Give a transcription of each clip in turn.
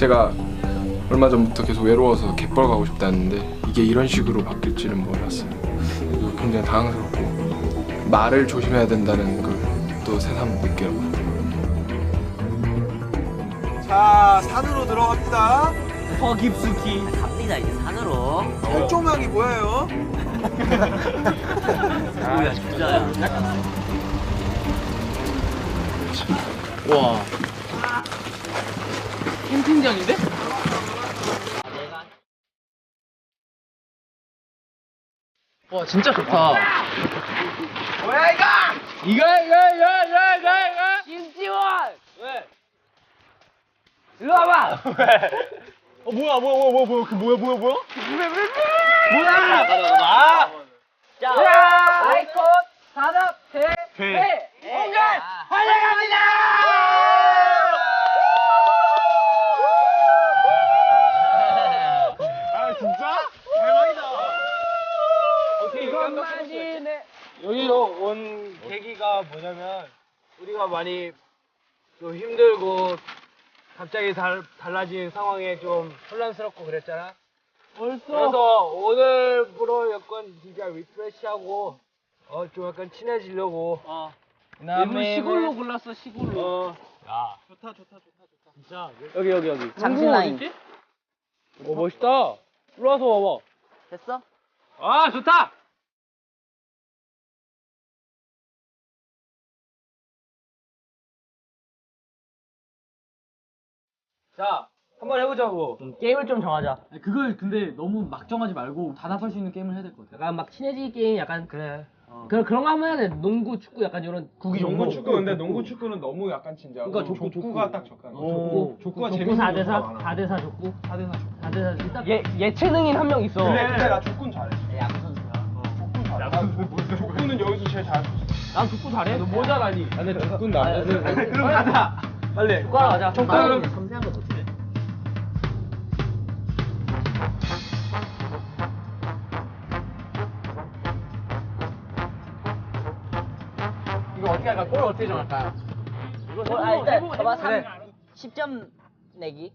제가 얼마 전부터 계속 외로워서 갯벌 가고 싶다 했는데 이게 이런 식으로 바뀔지는 몰랐어요. 그리고 굉장히 당황스럽고 말을 조심해야 된다는 걸 또 새삼 느껴요. 자 산으로 들어갑니다. 더 깊숙이 갑니다 이제 산으로 철조망이 보여요. 뭐야 진짜야 와. 캠핑장인데? 와 진짜 좋다. 뭐야 이거? 이거 이거 이거 이거 이거 이거. 김지원. 왜? 일로 와봐. 왜? 어 뭐야 뭐야 뭐야 뭐야 뭐야 그 뭐야 뭐야 뭐야? 뭐야? 자 아이콘 산업 대회 공간 환영합니다. 아 진짜? 대박이다. 어떻게 이것만이네. 여기로 온 계기가 뭐냐면 우리가 많이 좀 힘들고 갑자기 달, 달라진 상황에 좀 혼란스럽고 그랬잖아. 그래서 오늘부로 약간 진짜 리프레시하고 어 좀 약간 친해지려고. 어. 일부 시골로 골랐어 시골로. 어. 좋다 좋다 좋다 좋다. 진짜 여기 여기 여기. 장신 라인 오 멋있다. 일로 와서 봐봐. 됐어? 아 좋다. 자 한번 해보자고. 게임을 좀 정하자. 그걸 근데 너무 막 정하지 말고 단합할 수 있는 게임을 해야 될 것 같아. 약간 막 친해지기 게임 약간 그래. 그런 그런 거 한번 해야 돼. 농구, 축구 약간 이런 구기. 농구 축구 근데 농구 축구는 너무 약간 진짜. 그러니까 족구, 족구가 딱 적당해. 오. 족구가 족구 재밌는 4대 4, 요소가 많아. 4대 4 족구. 4대 4 족구. 4대 4 일단 예 예체능인 한 명 있어. 근데 근데 나 족구는 잘해. 야구 선수야 족구는 잘해. 나 족구는 여기서 제일 잘할 수 있어. 난 족구 잘해. 너뭐 잘하니? 근데 족구는 남자들. 그럼 가자. 빨리. 족구 하러 가자. 족구 족구는 섬세한 거 못해 이거 어떻게 정할까? 어, 아 일단 봐봐 3 10점 내기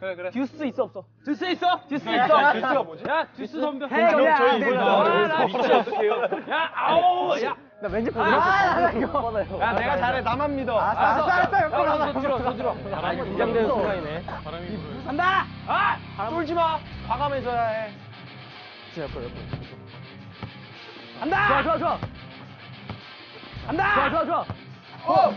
그래 그래. 듀스 있어 없어? 듀스 있어? 듀스 야, 있어? 듀스가 뭐지? 야 듀스 덤벼. 해, 그냥 저희. 이거 아, 나나 미치 어떡해요? 야 아우 야. 나 왠지 보고 아, 싶어. 야 내가 잘해 나만 믿어. 알았어, 알았어, 알았어. 형, 손 들어 손 들어. 아 긴장되는 순간이네. 간다. 아 쫄지 마. 과감해져야 해. 간다. 좋아, 좋아, 좋아. 간다. 좋아, 좋아, 좋아. 어.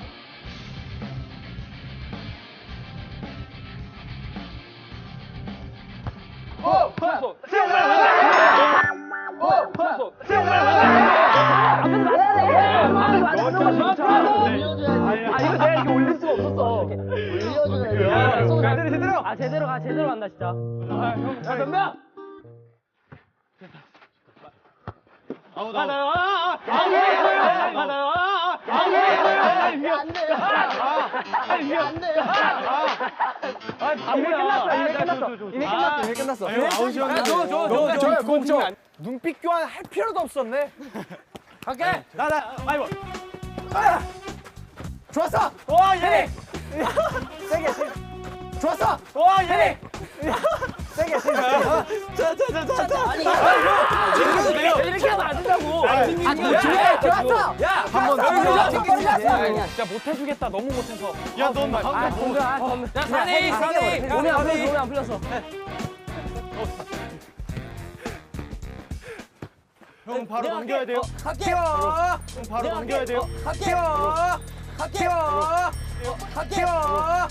어, 어, 아, 이거 내가 이렇게 올릴 수가 없었어. 올려줘야 돼. 제대로. 아, 제대로 가, 제대로 간다, 진짜. 야, 덤벼! 아우, 나, 나, 아, 아, 아, 아, 나, 나, 아, 아, 아, 아, 이게 안 돼. 아, 이게 안 돼. 아, 이미 끝났어, 이미 끝났어. 이미 끝났어, 이미 끝났어. 이거 아웃이었는데. 줘, 줘, 줘, 줘. 저, 공, 저. 눈빛 교환 할 필요도 없었네. 갈게. 나, 나, 아이고. 좋았어. 와, 얘네. 세게, 세게. 좋았어. 와, 얘네. 세게, 세게. 자, 자, 자, 자, 자. 아니 이렇게 하면 안 된다고. 아, 좋아, 좋았어. 야, 한번 더. 진짜 못 해주겠다. 너무 못해서. 야, 넌 나. 아, 덤벼, 아, 덤벼. 야, 사내, 사내. 몸이 안 풀렸어, 몸이 안 풀렸어. 형 바로 넘겨야 돼요. 갈게요. 형 바로 넘겨야 돼요. 갈게요. 갈게요. 갈게요. 아,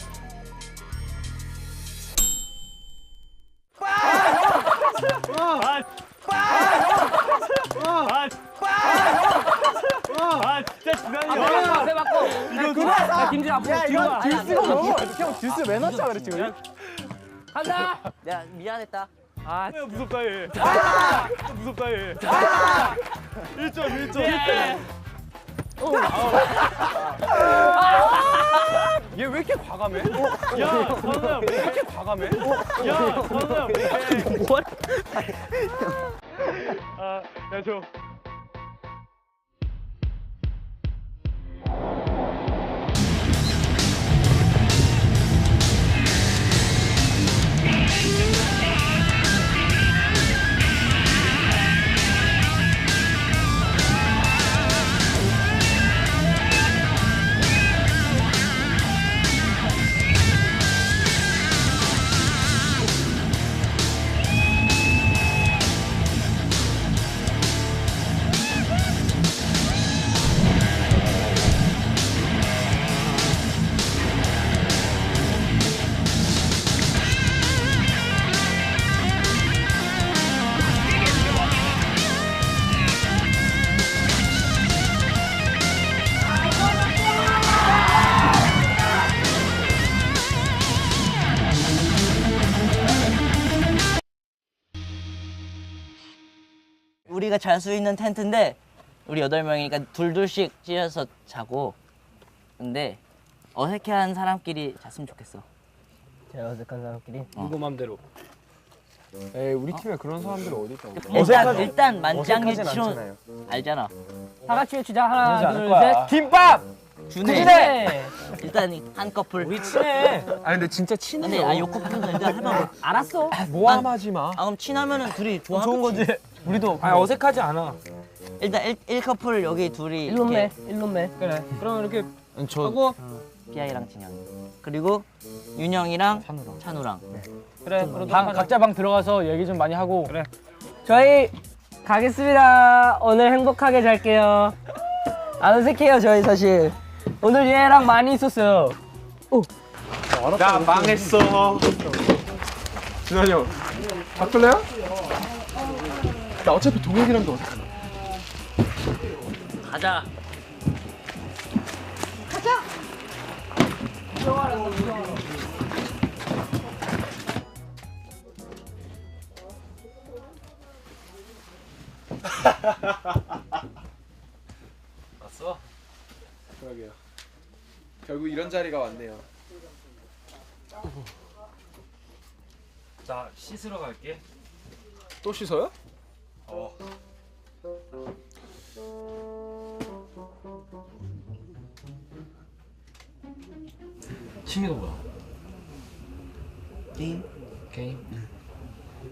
김진 앞으로 뒤로 가. 듀스가 너무 형 듀스 왜 넣자 그랬지 우리? 간다. 내가 미안했다 아, 야, 무섭다 얘. 아! 무섭다 얘. 1점 1점. 얘왜 이렇게 과감해? 야, 선우야, 왜 이렇게 과감해? 야, 선우야, 왜? 뭘? 아, 야, 저. 우리가 잘 수 있는 텐트인데 우리 여덟 명이니까 둘둘씩 찢어서 자고 근데 어색해한 사람끼리 잤으면 좋겠어. 제일 어색한 사람끼리. 누구 맘대로. 에이 우리 팀에 그런 사람들 어디 있다고? 일단 일단 만장일 치로 알잖아. 다 같이 외치자. 하나, 않을 둘, 거야. 셋. 김밥! 준해. 네. 일단 이한 커플. 우리 친해. 아 근데 진짜 친해. 근데 아 욕구 풀면서 일단 해봐. 알았어. 모함하지 마. 아 그럼 친하면은 둘이 좋아. 좋은 거지. 우리도. 아 어색하지 않아. 일단 1, 일 커플 여기 둘이 일론매. 이렇게 일론매. 그래. 그럼 이렇게 저 하고 비아이랑 진영이. 그리고 윤영이랑 찬우랑. 그래. 그럼 방 각자 방 들어가서 얘기 좀 많이 하고. 그래. 저희 가겠습니다. 오늘 행복하게 잘게요. 안 어색해요 저희 사실. 오늘 얘랑 많이 있었어요. 나 망했어. 준환이 형 바꿀래요? 나 어차피 동혁이랑도 어색하네. 가자. 그러게요. 결국 이런 자리가 왔네요. 자 씻으러 갈게. 또 씻어요? 취미가 뭐야? 게임? 게임?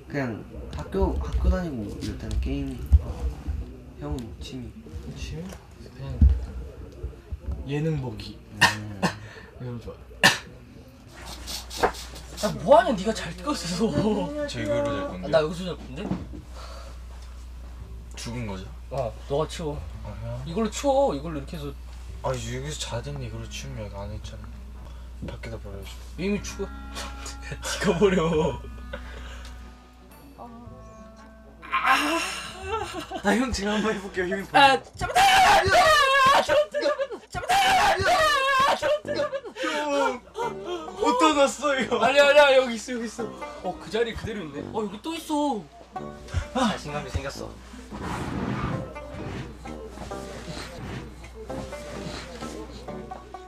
그냥 학교 학교 다니고 이럴 때는 게임이 형은 취미 취미? 그냥 예능 보기. 이런 거 좋아. 야 뭐하냐 네가 잘 찍었어. 저 이거로 될 건데 나 여기서 잘 건데? 죽은 거죠? 아 너가 치워. 아, 이걸로 치워. 이걸로 이렇게 해서 아 여기서 자든 이거로 치우면 여기 안에 있잖아 밖에다 버려야지 이미 치워. 네가 버려. 아 형 제가 한번 해볼게요 형이 아 잡았다. 어디다 놨어 이거 아니야 아니야 여기 있어 여기 있어. 어 그 자리 그대로 있네. 어 여기 또 있어. 자신감이 생겼어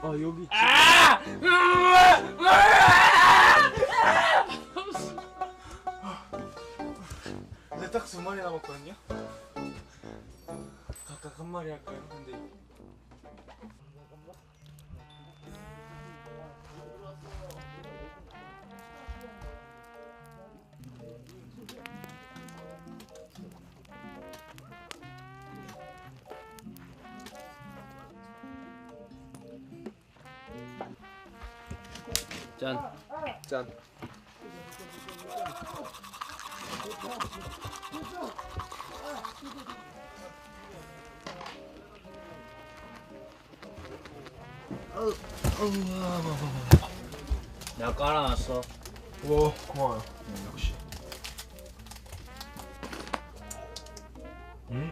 아 여기 근데 딱 두 마리 남았거든요 각각 한 마리 할까요? 근데 짠. 짠. 내가 깔아놨어. 와 고마워요. 역시. 음?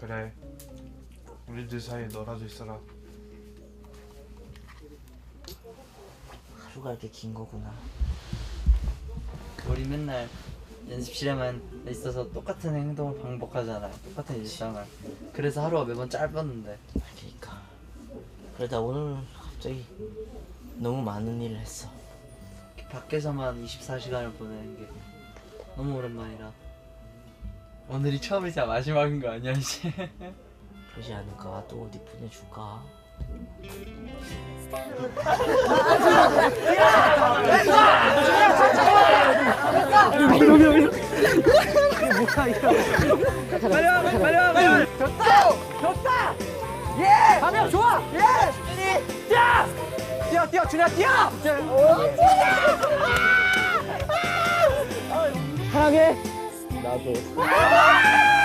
그래 우리들 사이에 너라도 있어라 하루가 이렇게 긴 거구나. 우리 맨날 연습실에만 있어서 똑같은 행동을 반복하잖아요. 똑같은 일상을. 그래서 하루가 매번 짧았는데. 그러니까. 그러다 오늘 갑자기 너무 많은 일을 했어. 밖에서만 24시간을 보내는 게 너무 오랜만이라. 오늘이 처음이자 마지막인 거 아니야 이제? 그러지 않을까? 또 어디 보내줄까? 뛰어. 잘 먹겠습니다. 반갑습니